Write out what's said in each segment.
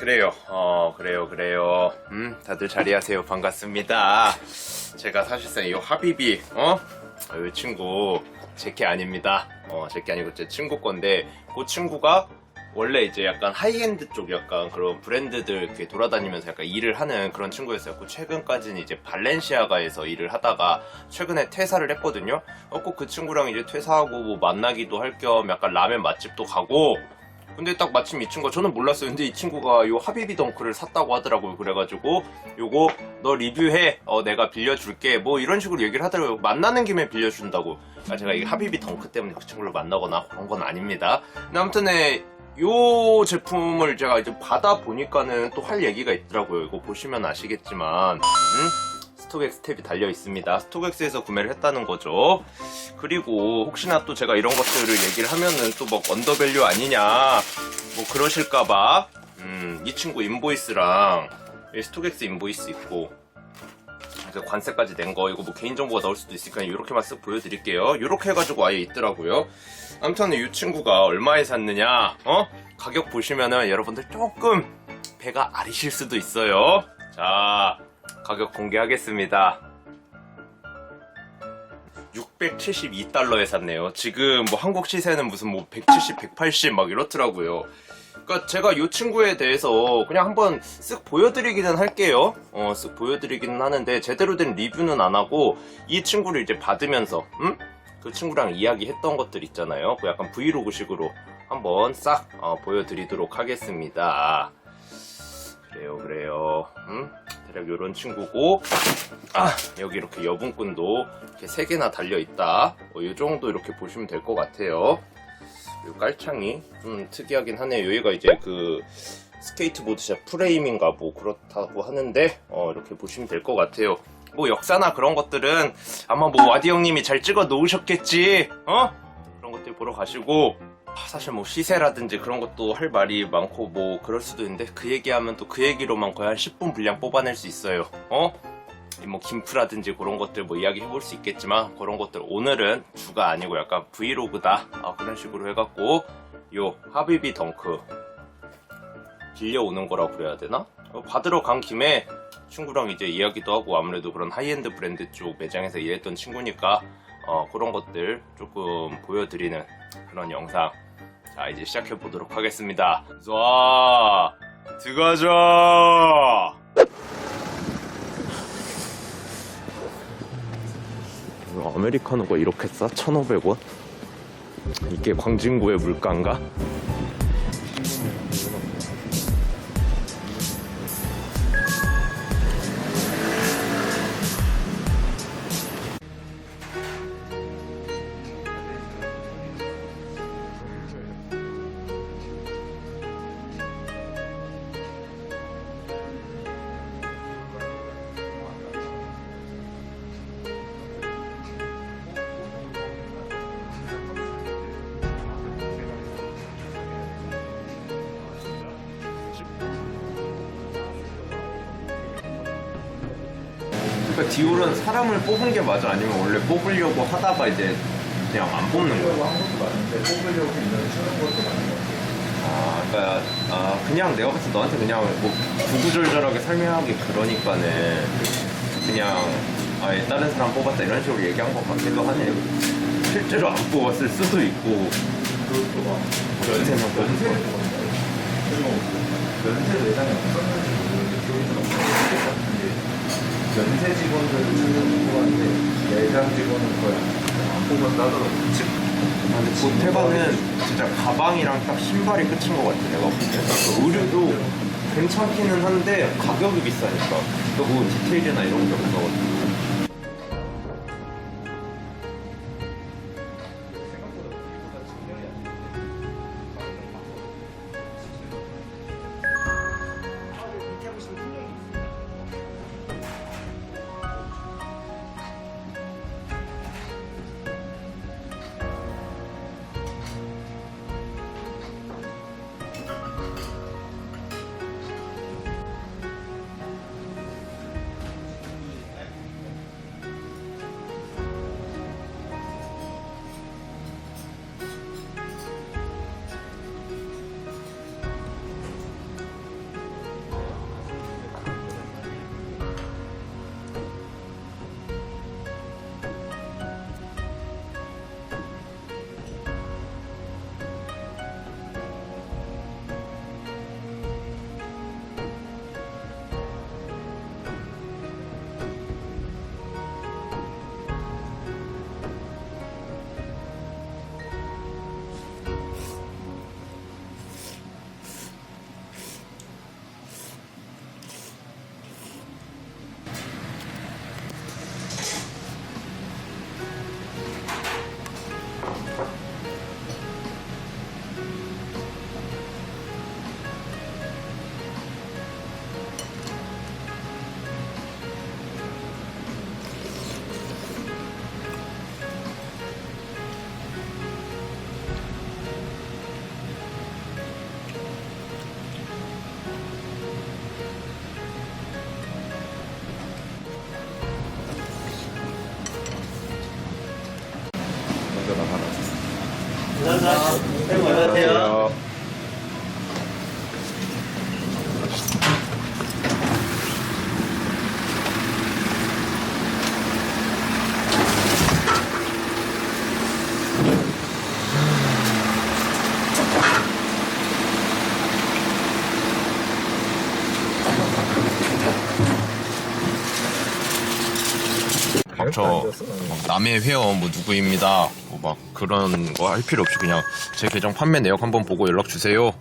그래요. 어, 그래요, 그래요. 음, 다들 자리하세요. 반갑습니다. 제가 사실상 이 하비비, 어? 이 친구, 제게 아닙니다. 어, 제게 아니고 제 친구 건데, 그 친구가 원래 이제 약간 하이엔드 쪽 약간 그런 브랜드들 이렇게 돌아다니면서 약간 일을 하는 그런 친구였어요. 그 최근까지는 이제 발렌시아가에서 일을 하다가 최근에 퇴사를 했거든요. 어, 꼭 그 친구랑 이제 퇴사하고 뭐 만나기도 할 겸 약간 라면 맛집도 가고 근데 딱 마침 이 친구가 저는 몰랐어요. 근데 이 친구가 요 하비비 덩크를 샀다고 하더라고요. 그래가지고 요거 너 리뷰해. 어 내가 빌려줄게. 뭐 이런 식으로 얘기를 하더라고요. 만나는 김에 빌려준다고. 아, 제가 이 하비비 덩크 때문에 그 친구를 만나거나 그런 건 아닙니다. 근데 아무튼 네, 요 제품을 제가 이제 받아 보니까는 또 할 얘기가 있더라고요. 이거 보시면 아시겠지만, 음? 스톡엑스 탭이 달려 있습니다. 스톡엑스에서 구매를 했다는 거죠. 그리고 혹시나 또 제가 이런 것들을 얘기를 하면은 또 뭐 언더밸류 아니냐, 뭐 그러실까봐, 음, 이 친구 인보이스랑 이 스톡엑스 인보이스 있고, 그 관세까지 낸 거, 이거 뭐 개인정보가 나올 수도 있으니까 이렇게만 쓱 보여드릴게요. 이렇게 해가지고 아예 있더라고요. 아무튼 이 친구가 얼마에 샀느냐, 어? 가격 보시면은 여러분들 조금 배가 아리실 수도 있어요. 자, 가격 공개하겠습니다. 672달러에 샀네요. 지금 뭐 한국 시세는 무슨 뭐 170, 180 막 이렇더라고요. 그러니까 제가 이 친구에 대해서 그냥 한번 쓱 보여드리기는 할게요. 어, 쓱 보여드리기는 하는데 제대로 된 리뷰는 안 하고 이 친구를 이제 받으면서 음? 그 친구랑 이야기했던 것들 있잖아요. 그 약간 브이로그식으로 한번 싹 어, 보여드리도록 하겠습니다. 그래요, 그래요. 음? 대략 이런 친구고, 아, 여기 이렇게 여분끈도 이렇게 세 개나 달려 있다. 어, 이 정도 이렇게 보시면 될 것 같아요. 이 깔창이 좀 특이하긴 하네요. 여기가 이제 그 스케이트보드 샵 프레임인가 뭐 그렇다고 하는데, 어, 이렇게 보시면 될 것 같아요. 뭐 역사나 그런 것들은 아마 뭐 와디 형님이 잘 찍어 놓으셨겠지, 어? 그런 것들 보러 가시고, 아, 사실 뭐 시세라든지 그런 것도 할 말이 많고 뭐 그럴 수도 있는데 그 얘기하면 또 그 얘기로만 거의 한 10분 분량 뽑아낼 수 있어요. 어? 이뭐 김프라든지 그런 것들 뭐 이야기 해볼 수 있겠지만 그런 것들 오늘은 주가 아니고 약간 브이로그다 아, 그런 식으로 해갖고 요 하비비 덩크 빌려오는 거라고 그래야 되나? 어, 받으러 간 김에 친구랑 이제 이야기도 하고 아무래도 그런 하이엔드 브랜드 쪽 매장에서 일했던 친구니까 어, 그런 것들 조금 보여드리는 그런 영상 자 이제 시작해 보도록 하겠습니다 자 들어가자 아메리카노가 이렇게 싸? 1,500원? 이게 광진구의 물가인가? 그러니까 디올은 사람을 뽑은 게 맞아? 아니면 원래 뽑으려고 하다가 이제 그냥 안 뽑는 거야? 뽑으려고 한 것도 많은데 뽑으려고 인연 쓰는 것도 많은 것 같아요. 아, 그러니까 아, 그냥 내가 봤을 때 너한테 그냥 뭐 구구절절하게 설명하기 그러니까는 그냥 아예 다른 사람 뽑았다 이런 식으로 얘기한 것 같기도 하네요. 실제로 안 뽑았을 수도 있고 그것도 막 연세만 연세 뽑은 거. 그리고 연세 매장이 없었는지 모르는데 기억이 좀 없는데 연세 직원들은 지금 뽑았는데 매장 직원은 거의 안 뽑았다 하더라고요. 아, 근데 보테바는 진짜 가방이랑 딱 신발이 끝인 것 같아 내가 볼 때. 그 의류도 괜찮기는 한데 가격이 비싸니까. 그뭐 디테일이나 이런 게 없어가지고. 저 남의 회원 뭐 누구입니다. 뭐 막 그런 거 할 필요 없이 그냥 제 계정 판매 내역 한번 보고 연락 주세요.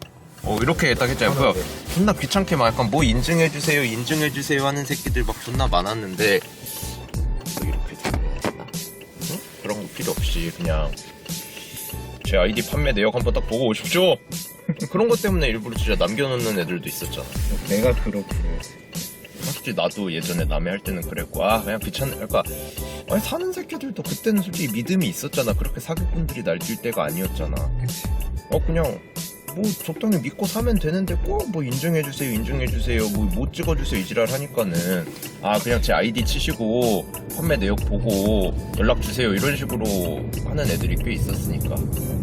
어 이렇게 딱 했잖아요. 뭐야 존나 귀찮게 막 약간 뭐 인증해 주세요, 인증해 주세요 하는 새끼들 막 존나 많았는데 뭐 이렇게 됐나? 응? 그런 거 필요 없이 그냥 제 아이디 판매 내역 한번 딱 보고 오십시오. 그런 것 때문에 일부러 진짜 남겨놓는 애들도 있었잖아. 내가 그렇구나. 솔직히 나도 예전에 남의 할 때는 그랬고 아 그냥 귀찮네 그러니까 아니 사는 새끼들도 그때는 솔직히 믿음이 있었잖아. 그렇게 사기꾼들이 날뛸 때가 아니었잖아. 어 그냥 뭐 적당히 믿고 사면 되는데 꼭 뭐 인증해주세요 인증해주세요. 뭐 못 찍어주세요 이지랄 하니까는. 아 그냥 제 아이디 치시고 판매 내역 보고 연락주세요. 이런 식으로 하는 애들이 꽤 있었으니까.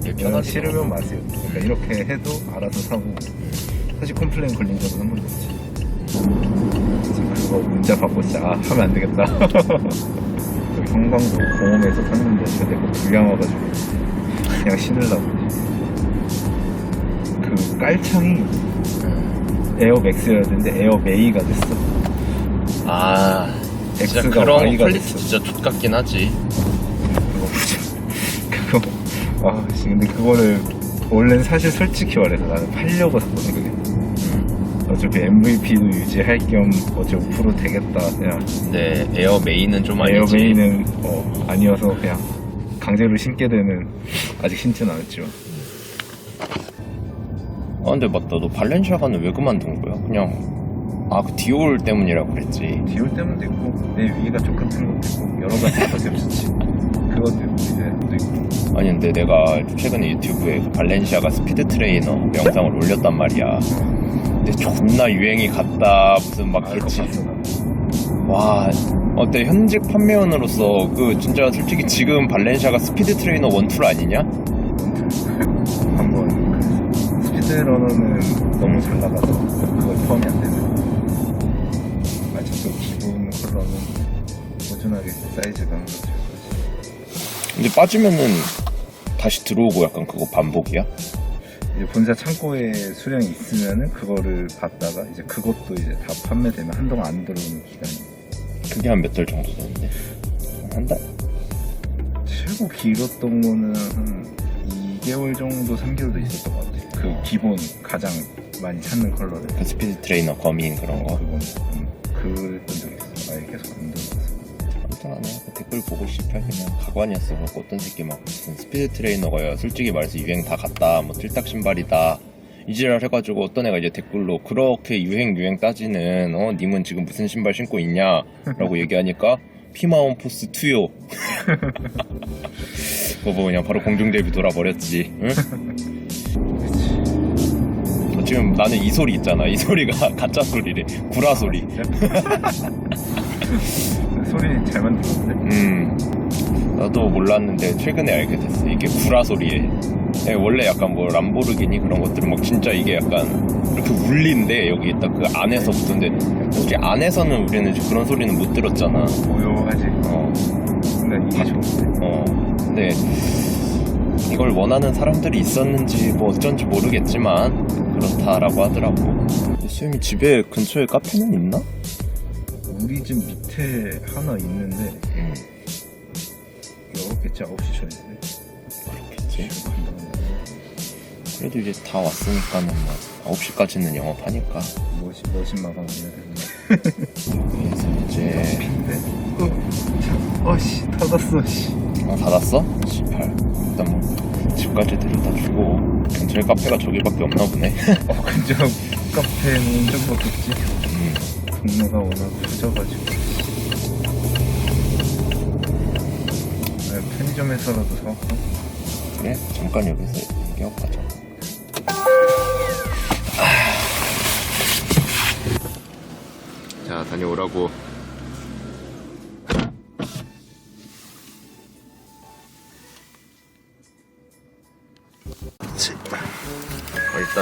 되게 저는 편하지 싫으면 마세요. 그러니까 이렇게 해도 알아서 사고. 사실 컴플레인 걸린 적은 한 번도 없지. 지금 그거 문자 받고 진짜 아, 하면 안 되겠다. 성광도 공원에서 샀는데 저 내거 불량 와가지고 그냥 신으려고. 그 깔창이 에어맥스여야 되는데 에어메이가 됐어. 아 진짜 X가 그런 Y가 퀄리티 됐어. 진짜 족같긴 하지 그거 보자. 그거 아 씨, 근데 그거를 원래는 사실 솔직히 말해서 나는 팔려고 샀거든 그게. 어차피 MVP도 유지할 겸 어차피 5% 되겠다. 그냥 근데 에어 메인은 좀 아니지. 에어메이는 어, 아니어서 그냥 강제로 신게 되는 아직 신지는 않았지만 아 근데 맞다. 너 발렌시아가는 왜 그만둔 거야? 그냥 아 그 디올 때문이라고 그랬지. 디올 때문도 있고 내 위가 좀 같은 것도 있고 여러 가지 없었지. 그것도 있고 이제 또 있고. 아니 근데 내가 최근에 유튜브에 그 발렌시아가 스피드 트레이너 영상을 올렸단 말이야 근데 존나 유행이 갔다 무슨 막아 그거 나와 어때? 현직 판매원으로서 그 진짜 솔직히 지금 발렌시아가 스피드 트레이너 원툴 아니냐? 한번 그 스피드러너는 너무 잘 나가서 그걸 포함이 안 되는 아직 또 기본 컬러는 꾸준하게 사이즈가 한번 잘 근데 빠지면은 다시 들어오고 약간 그거 반복이야? 이제 본사 창고에 수량이 있으면은 그거를 받다가 이제 그것도 이제 다 판매되면 한동안 안 들어오는 기간이. 그게 한 몇 달 정도 되는데? 한 달? 최고 길었던 거는 한 2개월 정도 3개월도 있었던 것 같아 그 기본 가장 많이 찾는 컬러를 그 스피드 트레이너 거민 그런 거? 그건 음, 그랬던 적이 있어 아예 계속 안 들어 해. 그 댓글 보고 싶어 그냥 가관이었어. 그래서 어떤 새끼 막 무슨 스피드 트레이너가 솔직히 말해서 유행 다 갔다. 뭐 틀딱 신발이다. 이지랄 해가지고 어떤 애가 이제 댓글로 그렇게 유행 유행 따지는 어 님은 지금 무슨 신발 신고 있냐? 라고 얘기하니까 피마온 포스 2요. 그거 보고 그냥 바로 공중제비 돌아버렸지. 응? 어, 지금 나는 이 소리 있잖아. 이 소리가 가짜 소리래. 구라 소리. 소리 잘 만들었는데 음, 나도 몰랐는데 최근에 알게 됐어. 이게 구라 소리에. 예, 원래 약간 뭐 람보르기니 그런 것들은 막 진짜 이게 약간 이렇게 울린데 여기 딱 그 안에서 붙는데 솔직히 안에서는 우리는 그런 소리는 못 들었잖아. 고요하지 어, 근데 이게 좋은데 어. 근데 이걸 원하는 사람들이 있었는지 뭐 어쩐지 모르겠지만 그렇다라고 하더라고. 수영이 집에 근처에 카페는 있나? 우리 집 밑에 하나 있는데 응, 열었겠지 9시 전인데 그렇겠지. 그래도 이제 다 왔으니까는 뭐 9시까지는 영업하니까. 멋이 멋진 마감 해야 되는데 그래서 이제 핀데 어, 어씨 닫았어 씨 어, 닫았어? 18. 일단 뭐 집까지 데려다 주고 근처에 카페가 저기밖에 없나 보네. 어 근처 카페는 좀밖에 없지 음. 동네가 워낙 후져가지고 아, 편의점에서라도 사갈까? 그래 잠깐 여기서 얘기하고 가자. 자 다녀오라고.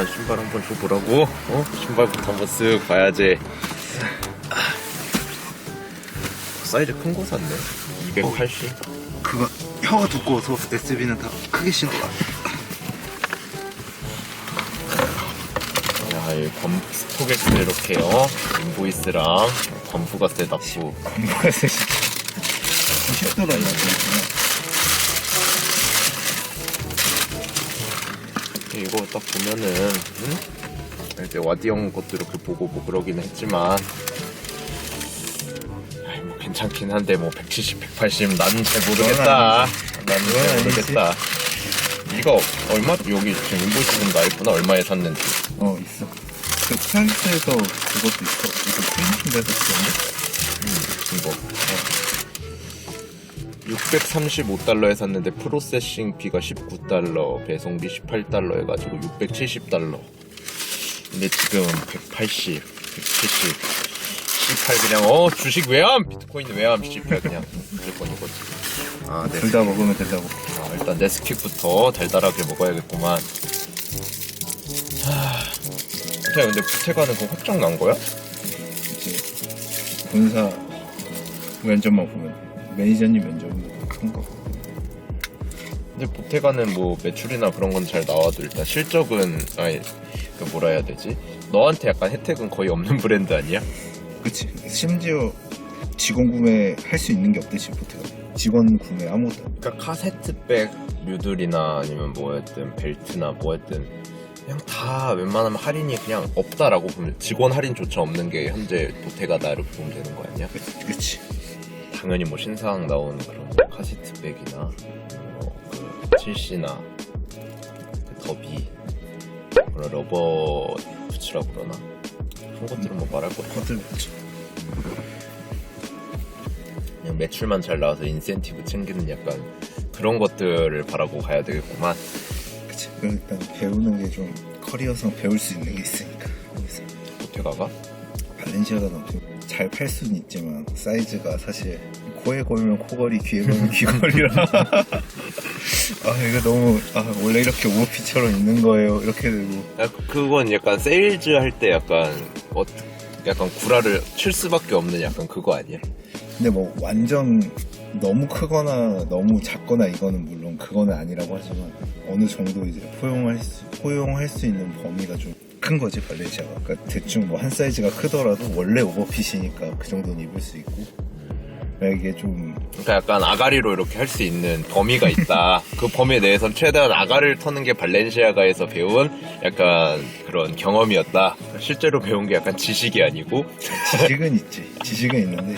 신발 한번 줘보라고? 어? 신발부터 한번 쓱 봐야지. 아. 사이즈 큰 거 샀네. 280. 그거 혀가 두꺼워서 SB는 다 크게 신어. 야, 이 검, 스토렉스 이렇게, 어? 인보이스랑 검프가 세답고. 뭐가 세시? 90도라니. 이거 딱 보면은, 응? 이제 와디 형 것도 이렇게 보고 뭐 그러긴 했지만, 아이, 뭐 괜찮긴 한데, 뭐 170, 180, 나는 잘 모르겠다. 나는 잘 아니지. 모르겠다. 이거 얼마, 여기 지금 인보이스 좀 나있구나. 얼마에 샀는지. 어 있어. 그 프랑스에서 그것도 있어. 이거 데서 쓰는데? 이거. 635달러에 샀는데 프로세싱 비가 19달러, 배송비 18달러 해가지고 670달러. 근데 지금 180, 170, 18 그냥 어 주식 외함, 비트코인 외함 18 그냥 무조건 이거지. 아, 네. 둘 다 먹으면 된다고. 아, 일단 네스킥부터 달달하게 먹어야겠구만. 하... 부태 근데 부태가는 그 확정 난 거야? 이제 본사 면접만 보면 돼. 매니저님 면접은 큰 거. 근데 보태가는 뭐 매출이나 그런 건 잘 나와도 일단 실적은 아니 그 뭐라 해야 되지? 너한테 약간 혜택은 거의 없는 브랜드 아니야? 그치. 심지어 직원 구매 할 수 있는 게 없듯이 보트가. 직원 구매 아무것도. 그러니까 카세트백 뮤들이나 아니면 뭐였든 벨트나 뭐였든 그냥 다 웬만하면 할인이 그냥 없다라고 보면 직원 할인조차 없는 게 현재 보태가다 이렇게 보면 되는 거 아니야? 그치. 그치. 당연히 뭐 신상 나온 그런 뭐 카세트백이나 뭐 그 7C나 그 더비 그런 러버 부츠라고 그러나 그런 것들은 뭐 말할 것들 그치. 그냥 매출만 잘 나와서 인센티브 챙기는 약간 그런 것들을 바라고 가야 되겠구만 그치. 그 일단 배우는 게 좀 커리어상 배울 수 있는 게 있으니까. 거기서. 보태가가 발렌시아가 엄청 잘팔 수는 있지만 사이즈가 사실 코에 걸면 코걸이, 귀에 걸면 귀걸이라 아 이거 너무 아 원래 이렇게 오피처럼 있는 거예요. 이렇게 되고. 야, 그건 약간 세일즈 할 때 약간 어, 약간 구라를 칠 수밖에 없는 약간 그거 아니야? 근데 뭐 완전 너무 크거나 너무 작거나 이거는 물론 그거는 아니라고 하지만 어느 정도 이제 포용할 수, 포용할 수 있는 범위가 좀 큰 거지 발렌시아가. 그러니까 대충 뭐 한 사이즈가 크더라도 원래 오버핏이니까 그 정도는 입을 수 있고 그러니까 이게 좀 그러니까 약간 아가리로 이렇게 할 수 있는 범위가 있다. 그 범위 내에선 최대한 아가리를 터는 게 발렌시아가에서 배운 약간 그런 경험이었다. 실제로 배운 게 약간 지식이 아니고 지식은 있지. 지식은 있는데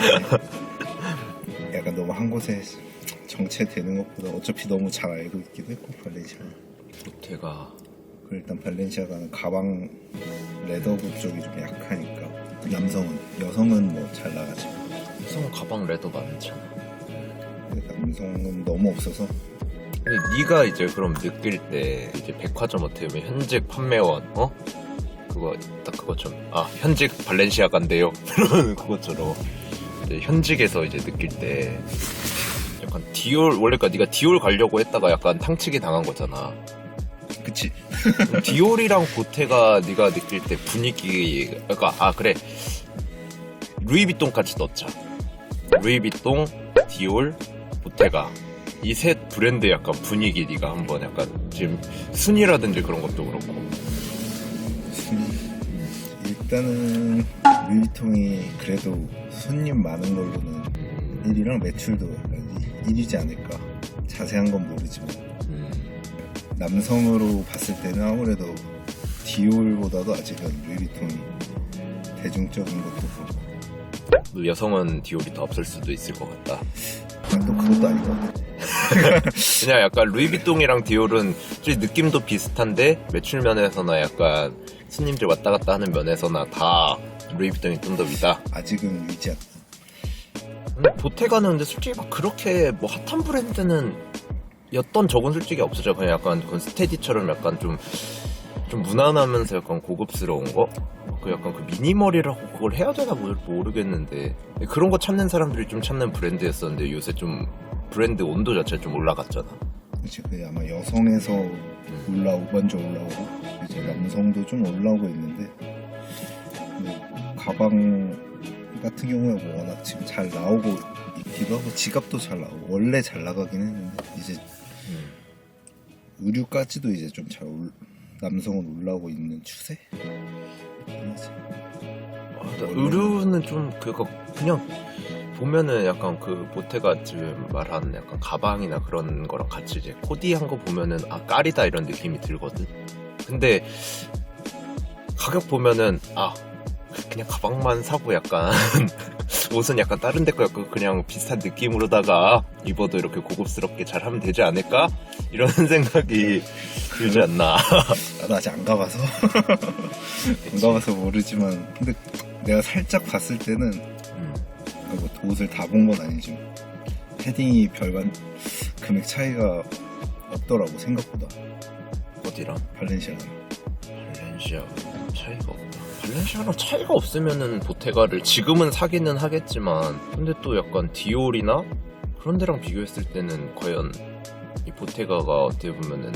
약간 너무 한 곳에 정체되는 것보다 어차피 너무 잘 알고 있기도 했고 발렌시아. 보태가 그 일단 발렌시아가는 가방 레더부 쪽이 좀 약하니까 남성은 여성은 뭐 잘 나가지. 성 가방 레더 많잖아. 근데 남성은 너무 없어서? 근데 네가 이제 그럼 느낄 때 이제 백화점 어떻게 보면 현직 판매원 어? 그거 딱 그것처럼 아 현직 발렌시아가인데요? 그런 그것처럼 이제 현직에서 이제 느낄 때 약간 디올 원래까 네가 디올 가려고 했다가 약간 탕치기 당한 거잖아. 그치. 디올이랑 보테가 네가 느낄 때 분위기 그러니까 아 그래. 루이비통까지 넣자 루이비통 디올 보테가. 이 셋 브랜드 약간 분위기 네가 한번 약간 지금 순위라든지 그런 것도 그렇고. 일단은 루이비통이 그래도 손님 많은 걸로는 1위랑 매출도 약간 1위지 않을까. 자세한 건 모르지만. 음, 남성으로 봤을 때는 아무래도 디올보다도 아직은 루이비통이 대중적인 것도 그렇고. 뭐 여성은 디올이 더 앞설 수도 있을 것 같다 아, 또 그것도 아닌 것 같아. 그냥 약간 루이비통이랑 디올은 솔직히 느낌도 비슷한데 매출 면에서나 약간 손님들 왔다 갔다 하는 면에서나 다 루이비통이 좀 더 위다 아직은 위지 않다. 근데 보테가는 근데 솔직히 막 그렇게 뭐 핫한 브랜드는 였던 적은 솔직히 없었죠. 그냥 약간 그 스테디처럼 약간 좀, 좀 무난하면서 약간 고급스러운 거? 그 약간 그 미니멀이라고 그걸 해야 되나 모르- 모르겠는데. 그런 거 찾는 사람들이 좀 찾는 브랜드였었는데 요새 좀 브랜드 온도 자체가 좀 올라갔잖아. 그치, 그 아마 여성에서 올라오고 먼저 올라오고 이제 남성도 좀 올라오고 있는데 뭐 가방 같은 경우에 뭐 워낙 지금 잘 나오고 있기도 하고 지갑도 잘 나오고 원래 잘 나가긴 했는데 이제 음. 의류까지도 이제 좀 잘 남성은 올라오고 있는 추세? 아, 나 의류는 좀 그거 그냥 보면은 약간 그 보태가 지금 말한 약간 가방이나 그런 거랑 같이 이제 코디한 거 보면은 아 깔이다 이런 느낌이 들거든. 근데 가격 보면은 아 그냥 가방만 사고 약간 옷은 약간 다른 데 거 약간 그냥 비슷한 느낌으로다가 입어도 이렇게 고급스럽게 잘 하면 되지 않을까 이런 생각이 들지 않나. 나도 아직 안 가봐서 안 가봐서 모르지만 근데 내가 살짝 봤을 때는 음. 뭐 옷을 다 본 건 아니지만 패딩이 별반 금액 차이가 없더라고 생각보다 어디랑? 발렌시아가 발렌시아 차이가 없 다. 발렌시아랑 차이가 없으면은 보테가를 지금은 사기는 하겠지만 근데 또 약간 디올이나 그런 데랑 비교했을 때는 과연 이 보테가가 어떻게 보면은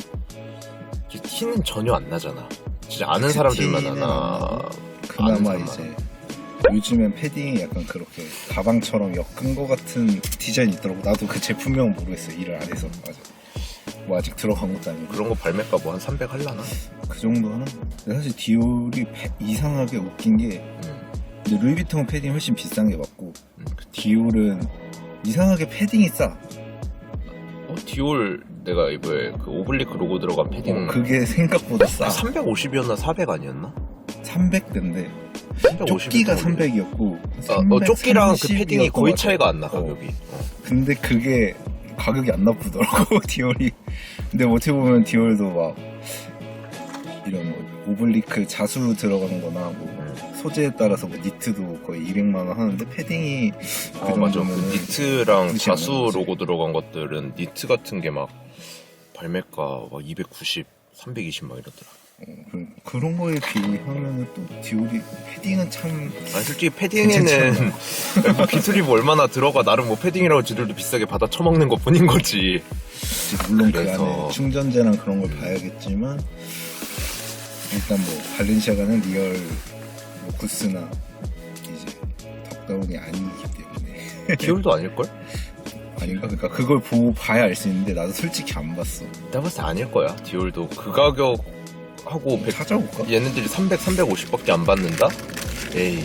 이 티는 전혀 안 나잖아. 진짜 아는 사람들만. 안 그나마 아는 이제. 요즘엔 패딩이 약간 그렇게 가방처럼 엮은 거 같은 디자인이 있더라고 나도 그 제품명은 모르겠어 일을 안 해서 아직 뭐 아직 들어간 것도 아니고 그런 거 발매가 뭐 한 300 할라나? 그 정도? 근데 사실 디올이 패- 이상하게 웃긴 게 음, 근데 루이비통 패딩 훨씬 비싼 게 맞고 음. 디올은 이상하게 패딩이 싸 어, 디올 내가 이번에 그 오블리크 로고 들어간 패딩 어, 그게 생각보다 싸 350이었나 400 아니었나? 300대인데 350 조끼가 이 정도 300이었고 어, 어, 조끼랑 그 패딩이 거의 차이가 안 나, 어. 가격이. 어. 근데 그게 가격이 안 나쁘더라고 디올이 근데 어떻게 보면 디올도 막 이런 뭐 오블리크 자수 들어가는 거나 뭐 음. 소재에 따라서 뭐 니트도 거의 200만 원 하는데 패딩이 그 어, 맞아. 그 정도면은 니트랑 자수. 로고 들어간 것들은 니트 같은 게 막 발매가 막 290, 320 막 이러더라. 어, 그- 그런 거에 비하면은 또 디올이 패딩은 참 아니, 솔직히 패딩에는 뭐 기술이 뭐 얼마나 들어가 나름 뭐 패딩이라고 지들도 비싸게 받아 처먹는 것 뿐인 거지. 물론 그 그래서- 안에 충전재랑 그런 걸 봐야겠지만 일단 뭐 발렌시아가는 리얼 뭐 구스나 이제 덕다운이 아니기 때문에 디올도 아닐걸? 아닌가? 그러니까 그걸 보고 봐야 알 수 있는데 나도 솔직히 안 봤어. 내가 봤을 때 아닐 거야. 디올도 그 가격 하고 백- 찾아볼까? 얘네들이 300, 350밖에 안 받는다? 에이.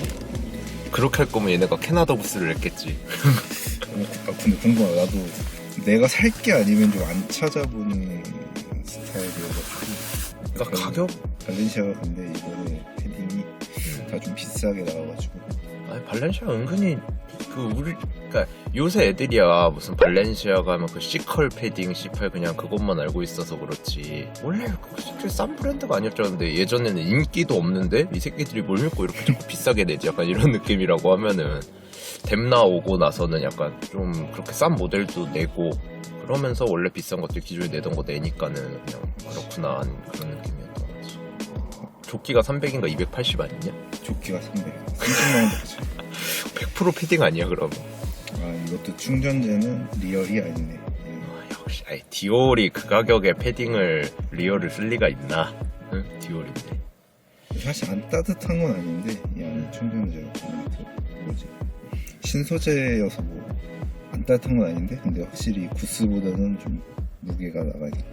그렇게 할 거면 얘네가 캐나다 부스를 냈겠지. 어, 아, 근데 궁금하다. 나도 내가 살 게 아니면 좀 안 찾아보는 스타일이어가지고. 그러니까 가격? 발렌시아가 근데 이번에 패딩이 음. 다좀 비싸게 나와가지고. 아니 발렌시아 은근히 그 우리 그러니까 요새 애들이야 무슨 발렌시아가 하면 그 C컬 패딩 C8 그냥 그것만 알고 있어서 그렇지 원래 그 진짜 싼 브랜드가 아니었잖는데 예전에는 인기도 없는데 이 새끼들이 뭘 믿고 이렇게 자꾸 비싸게 내지 약간 이런 느낌이라고 하면은 댐나 오고 나서는 약간 좀 그렇게 싼 모델도 내고 그러면서 원래 비싼 것들 기존에 내던 거 내니까는 그냥 그렇구나 하는 그런 느낌이었던 거지 조끼가 300인가 280 아니냐? 조끼가 300. 30만 원 들었지. 100% 패딩 아니야 그러면 아, 이것도 충전재는 리얼이 아니네. 음. 아, 역시 아이, 디올이 그 가격에 패딩을 리얼을 쓸 리가 있나? 응? 디올인데. 사실 안 따뜻한 건 아닌데 이 안에 충전재가 좀 그, 뭐지 신소재여서 뭐 안 따뜻한 건 아닌데 근데 확실히 구스보다는 좀 무게가 나가니까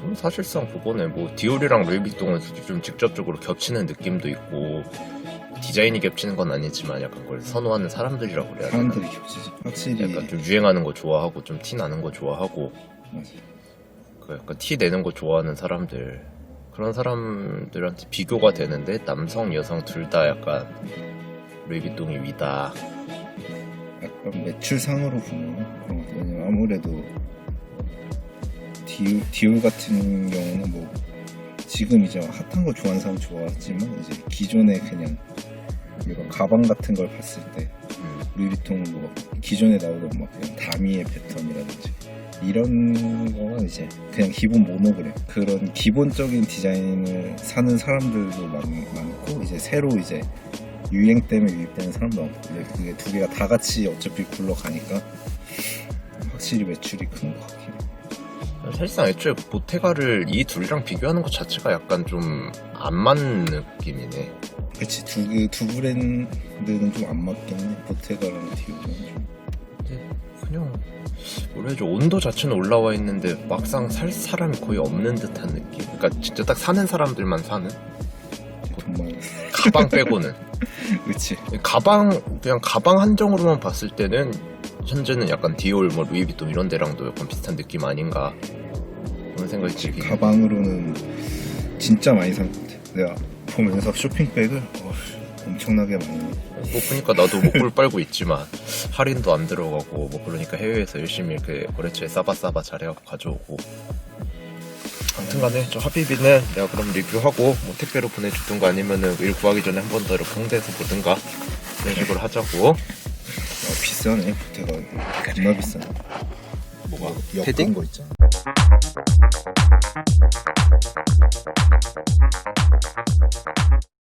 그럼 사실상 그거네. 뭐 디올이랑 루이비통은 좀 직접적으로 겹치는 느낌도 있고 디자인이 겹치는 건 아니지만 약간 그걸 선호하는 사람들이라고 그래야 되나? 사람들이 겹치지 확실히 약간 좀 유행하는 거 좋아하고 좀 티 나는 거 좋아하고 맞아. 그 약간 티 내는 거 좋아하는 사람들 그런 사람들한테 비교가 되는데 남성 여성 둘 다 약간 루이비통이 위다. 약간 매출상으로 보면 그런 것 같아요. 왜냐면 아무래도 디올, 디올 같은 경우는 뭐 지금 이제 핫한 거 좋아하는 사람 좋아하지만 이제 기존에 그냥 이런 가방 같은 걸 봤을 때 음. 루이비통 뭐 기존에 나오던 막 그냥 다미의 패턴이라든지 이런 거는 이제 그냥 기본 모노그램 그런 기본적인 디자인을 사는 사람들도 많, 많고 이제 새로 이제 유행 때문에 유입되는 사람도 많고 이제 그게 두 개가 다 같이 어차피 굴러가니까 확실히 매출이 큰 것 같긴 해 사실상 애초에 보테가를 이 둘이랑 비교하는 것 자체가 약간 좀 안 맞는 느낌이네. 그치 두, 그두 브랜드는 좀 안 맞긴 해 보테가랑 디오는 좀. 근데 그냥 뭐래죠 온도 자체는 올라와 있는데 막상 살 사람이 거의 없는 듯한 느낌. 그러니까 진짜 딱 사는 사람들만 사는? 정말. 가방 빼고는. 그치. 가방 그냥 가방 한정으로만 봤을 때는 현재는 약간 디올 뭐 루이비통 이런 데랑도 약간 비슷한 느낌 아닌가 그런 생각이 들긴 해. 가방으로는 진짜 많이 산 것 같아. 내가 보면서 쇼핑백을 어, 엄청나게 많이 뭐 보니까 나도 목불 빨고 있지만 할인도 안 들어가고 뭐 그러니까 해외에서 열심히 이렇게 거래처에 싸바싸바 잘해갖고 가져오고. 아무튼간에 저 하비비는 내가 그럼 리뷰하고 뭐 택배로 보내주든가 아니면은 일 구하기 전에 한 번 더 이렇게 홍대에서 보든가. 그런 식으로 하자고. 아, 어, 비싸네. 부태가 겁나 비싸네. 뭐가 패딩? 거 있잖아.